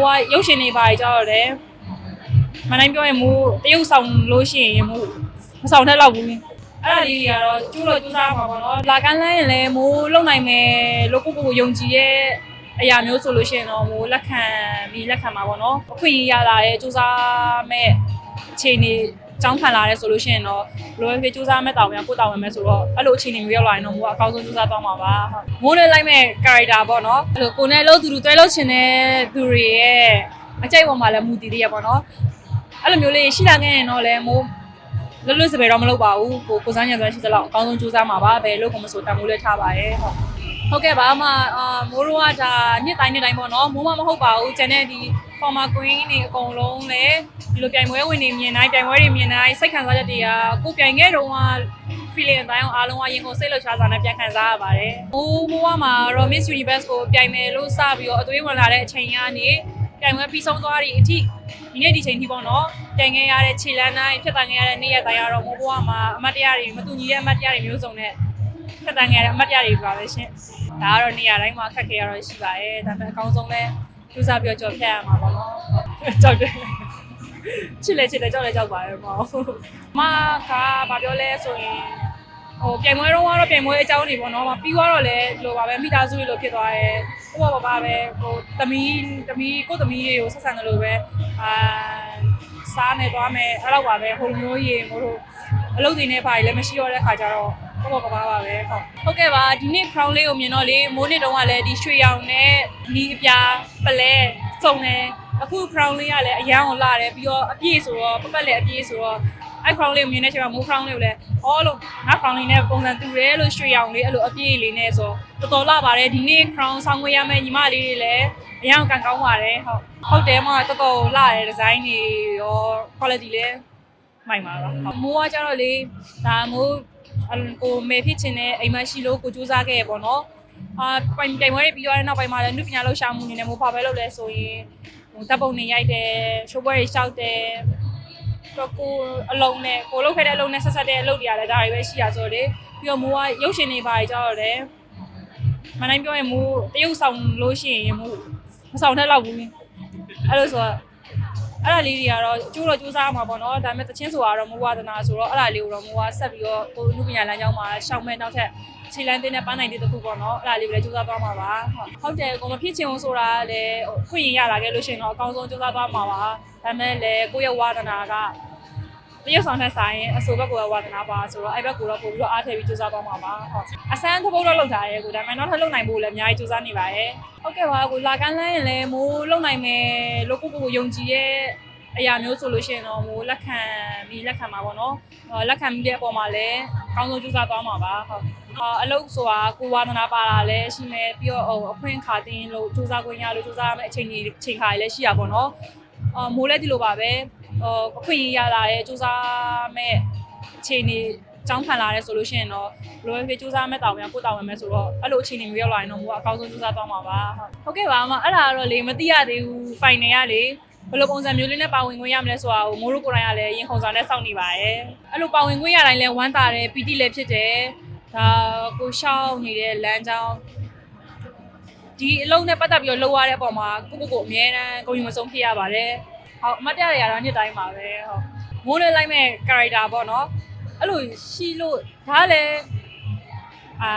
မိုးကရုပ်ရှင်နေပါကြတော့တယ်မနိုင်ပြောရင်မိုးတရုပ်ဆောင်လို့ရှိရင်မိုးမဆောင်တတ်တော့ဘူးအဲ့ဒါလေးတွေကတော့ကျိုးတော့ကျူးစားမှာပေါ့နော်လာကန်းလန်းရင်လည်းမိုးလုံနိုင်မယ်လို့ကိုကိုကိုယုံကြည်ရဲ့အရာမျိုးဆိုလို့ရှိရင်တော့မိုးလက်ခံပြီးလက်ခံမှာပေါ့နော်အခွင့်အရေးရလာတဲ့ကျူးစားမဲ့အခြေအနေ ကျောင်းခံလာရဲဆိုလို့ရှိရင်တော့ဘလိုပဲဖြစ်စူးစမ်းမဲ့တောင်ပြန်ကိုတောင်ဝင်မဲ့ဆိုတော့အဲ့လိုအခြေအနေမျိုးရောက်လာရင်တော့မိုးကအကောင်းဆုံးစူးစမ်းသွားမှာပါဟုတ်မိုးနဲ့လိုက်မဲ့ character ပေါ့နော်အဲ့လိုကိုနဲ့လို့သူတူတွဲလို့ချင်တဲ့သူတွေရဲ့အကြိုက်ပေါ်မှာလည်းမူတည်သေးရပေါ့နော်အဲ့လိုမျိုးလေးရှိလာခဲ့ရင်တော့လည်းမိုးလွတ်လွတ်စပယ်တော့မလုပ်ပါဘူးကိုကိုစားညံသွားရှိသလောက်အကောင်းဆုံးစူးစမ်းမှာပါဘယ်လို့ကိုမဆိုတန်မိုးလေးထားပါရဲ့ဟုတ် ဟုတ်ကဲ့ပါအမအာမိုးရောကဒါနှစ်တိုင်းနှစ်တိုင်းပေါ့နော်မိုးမမဟုတ်ပါဘူးကျန်တဲ့ဒီ former queen တွေအကုန်လုံးလည်းဒီလိုပြိုင်ပွဲဝင်နေမြင်တိုင်းပြိုင်ပွဲတွေမြင်တိုင်းစိတ်ခံစားချက်တွေကကိုပြိုင်ခဲ့တုန်းက feeling အတိုင်းအောင်အားလုံးကရင်ကိုစိတ်လှုပ်ရှားစွာနဲ့ပြန်ခံစားရပါတယ်။မိုးမိုးကမှာတော့ Miss Universe ကိုပြိုင်မယ်လို့စပြီးတော့အသွေးဝင်လာတဲ့အချိန်ကနေပြိုင်ပွဲပြီးဆုံးသွားတဲ့အထိဒီနေ့ဒီချိန်ထိပေါ့နော်ပြိုင်ခဲ့ရတဲ့ခြေလမ်းတိုင်းဖြတ်တန်းခဲ့ရတဲ့နေ့ရက်တိုင်းကတော့မိုးဘွားမှာအမတ်တရားတွေမတူညီတဲ့အမတ်တရားတွေမျိုးစုံနဲ့ ဖြတ်တန်းခဲ့ရတဲ့အမတ်တရားတွေပါပဲရှင်။ဒါကတော့နေရာတိုင်းမှာခက်ခဲရတော့ရှိပါတယ်။ဒါပေမဲ့အကောင်းဆုံးလဲကျူးစားပြီးတော့ကြော်ဖြတ်ရမှာပေါ့နော်။ကြောက်တယ်။ချစ်လေချစ်လေကြောက်လေကြောက်ပါရဲ့ပေါ့။မကဘာပြောလဲဆိုရင်ဟိုပြိုင်ပွဲတော့ကတော့ပြိုင်ပွဲအကြောင်းတွေပေါ့နော်မပြီးတော့လည်းဒီလိုပါပဲမိသားစုတွေလိုဖြစ်သွားတယ်ဟိုဘာဘာပဲဟိုသမီးသမီးကိုသမီးတွေကိုဆက်ဆံတယ်လို့ပဲအာစားမယ်သွားမယ်အဲ့လောက်ပါပဲဟိုလိုမျိုးရေဟိုလိုအလုပ်တွေနဲ့ပါလည်းမရှိတော့တဲ့ခါကျတော့ ဟိုဘာဘာပါပဲဟုတ်ဟုတ်ကဲ့ပါဒီနေ့ crown လေးကိုမြင်တော့လေမိုးနှစ်တုန်းကလည်းဒီရွှေရောင်နဲ့ဒီအပြာပလဲစုံတယ်အခု crown လေးကလည်းအရန်ကိုလာတယ်ပြီးတော့အပြည့်ဆိုတော့ပပတ်လည်းအပြည့်ဆိုတော့အဲ့ crown လေးကိုမြင်တဲ့အချိန်မှာမိုး crown လေးကိုလည်းအော်လို့ငါ crown လေးနဲ့ပုံစံတူတယ်လို့ရွှေရောင်လေးအဲ့လိုအပြည့်လေးနဲ့ဆိုတော်တော်လာပါတယ်ဒီနေ့ crown ဆောင်းခွေရမယ့်ညီမလေးတွေလည်းအရင်ကန်ကောင်းပါတယ်ဟုတ်ဟုတ်တယ်မတော်တော်လာတယ်ဒီဇိုင်းတွေရော quality လည်းမိုက်ပါပါဟုတ်မိုးကကြတော့လေဒါမိုးအဲ့ ကိုမေဖြစ်ချင်တဲ့အိမ်မရှိလို့ကိုစူးစမ်းခဲ့ရပေါ့နော်အာပိုင်တိုင်ဝဲတွေပြီးသွားတဲ့နောက်ပိုင်းမှာလည်းနုပညာလှူရှာမှုနေနဲ့မိုးပါပဲလုပ်လဲဆိုရင်ဟိုတပ်ပုံနေရိုက်တယ်ရှိုးပွဲတွေရှောက်တယ်တော့ကိုအလုံးနဲ့ကိုလုတ်ခဲ့တဲ့အလုံးနဲ့ဆက်ဆက်တဲ့အလုပ်တွေကလည်းဒါတွေပဲရှိရဆိုတော့လေပြီးတော့မိုးကရုပ်ရှင်နေပါကြတော့တယ်မနိုင်ပြောရင်မိုးတရုပ်ဆောင်လို့ရှိရင်မိုးမဆောင်တတ်တော့ဘူးအဲ့လိုဆိုတော့ အဲ့ဒါလေးတွေကတော့ကျိုးတော့ကျိုးစားမှာပေါ့နော်ဒါပေမဲ့တချင်းဆိုတော့မိုးဝါသနာဆိုတော့အဲ့ဒါလေးကိုတော့မိုးကဆက်ပြီးတော့ကိုလူပညာလမ်းကြောင်းမှာရှောက်မဲ့နောက်ထပ်ခြေလမ်းတင်းနဲ့ပန်းနိုင်တဲ့တစ်ခုပေါ့နော်အဲ့ဒါလေးကိုလည်းကျိုးစားသွားမှာပါဟုတ်ဟုတ်တယ်ကိုမဖြစ်ချင်ဘူးဆိုတာလည်းခွင့်ရရလာခဲ့လို့ရှိရင်တော့အကောင်းဆုံးကျိုးစားသွားမှာပါဒါပေမဲ့လည်းကိုယ့်ရဲ့ဝါသနာက တရုတ်ဆောင်တဲ့ဆိုင်အဆိုဘက်ကဝါသနာပါဆိုတော့အဲ့ဘက်ကိုတော့ပို့ပြီးတော့အားထည့်ပြီးစူးစမ်းသွားမှာပါဟုတ်အစမ်းသဘုတ်တော့လုပ်ထားရဲကိုဒါပေမဲ့နောက်ထပ်လုပ်နိုင်ဖို့လည်းအများကြီးစူးစမ်းနေပါရဲ့ဟုတ်ကဲ့ပါကိုလာကန်းလန်းရင်လည်းမိုးလုပ်နိုင်မယ်လို့ကိုကိုကိုယုံကြည်ရဲ့အရာမျိုးဆိုလို့ရှိရင်တော့မိုးလက်ခံပြီးလက်ခံမှာပေါ့နော်ဟောလက်ခံပြီးတဲ့အပေါ်မှာလည်းအကောင်းဆုံးစူးစမ်းသွားမှာပါဟုတ်အာအလုပ်ဆိုတာကိုဝါသနာပါတာလည်းရှိမယ်ပြီးတော့ဟိုအခွင့်အခါတင်းလို့စူးစမ်းခွင့်ရလို့စူးစမ်းရမယ့်အချိန်ကြီးအချိန်ခါတွေလည်းရှိရပါတော့နော်အာမိုးလည်းဒီလိုပါပဲ ဟိုအခွင့်အရေးရလာတဲ့စူးစမ်းမဲ့အခြေအနေကျောင်းခံလာရဲဆိုလို့ရှိရင်တော့ဘလိုပဲဖြစ်စူးစမ်းမဲ့တောင်ပြန်ကိုတောင်ဝင်မဲ့ဆိုတော့အဲ့လိုအခြေအနေမျိုးရောက်လာရင်တော့မိုးကအကောင်းဆုံးစူးစမ်းသွားမှာပါဟုတ်ကဲ့ပါအမအဲ့ဒါကတော့လေမသိရသေးဘူး final ကလေဘယ်လိုပုံစံမျိုးလေးနဲ့ပါဝင်ခွင့်ရမလဲဆိုတာကိုမိုးတို့ကိုယ်တိုင်ကလည်းရင်ခုန်စာနဲ့စောင့်နေပါရဲ့အဲ့လိုပါဝင်ခွင့်ရတိုင်းလဲဝမ်းသာတယ်ပီတိလည်းဖြစ်တယ်ဒါကိုရှောက်နေတဲ့လမ်းကြောင်းဒီအလုံးနဲ့ပတ်သက်ပြီးတော့လှုပ်ရတဲ့အပေါ်မှာကိုကိုကိုအမြဲတမ်းဂုဏ်ယူမဆုံးဖြစ်ရပါတယ် ဟုတ်အမတ်တရားတွေကတော့နေ့တိုင်းပါပဲဟုတ်မိုးနဲ့လိုက်မဲ့ character ပေါ့နော်အဲ့လိုရှိလို့ဒါလည်းအာ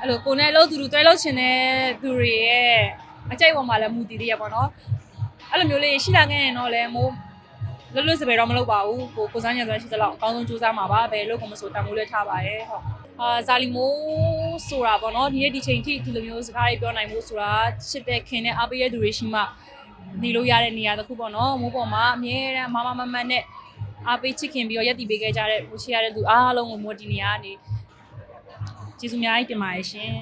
အဲ့လိုကိုနဲ့လို့သူတူတွဲလို့ချင်တဲ့သူတွေရဲ့အကြိုက်ပေါ်မှာလည်းမူတည်သေးရပေါ့နော်အဲ့လိုမျိုးလေးရှိလာခဲ့ရင်တော့လည်းမိုးလွတ်လွတ်စပယ်တော့မလုပ်ပါဘူးကိုကိုစားညံသွားရှိသလောက်အကောင်းဆုံးစူးစမ်းမှာပါဘယ်လို့ကိုမဆိုတန်မိုးလေးထားပါရဲ့ဟုတ်အာဇာလီမိုးဆိုတာပေါ့နော်ဒီနေ့ဒီချိန်ထိဒီလိုမျိုးစကားတွေပြောနိုင်မှုဆိုတာချစ်တဲ့ခင်တဲ့အားပေးတဲ့သူတွေရှိမှ နေလို့ရတဲ့နေရာတစ်ခုပေါ့နော်မိုးပေါ်မှာအမြဲတမ်းမမမမတ်နဲ့အားပေးချစ်ခင်ပြီးတော့ရက်တည်ပေးခဲ့ကြတဲ့ကိုချီရတဲ့သူအားလုံးကိုမိုးဒီနေရာကနေကျေးဇူးအများကြီးတင်ပါတယ်ရှင်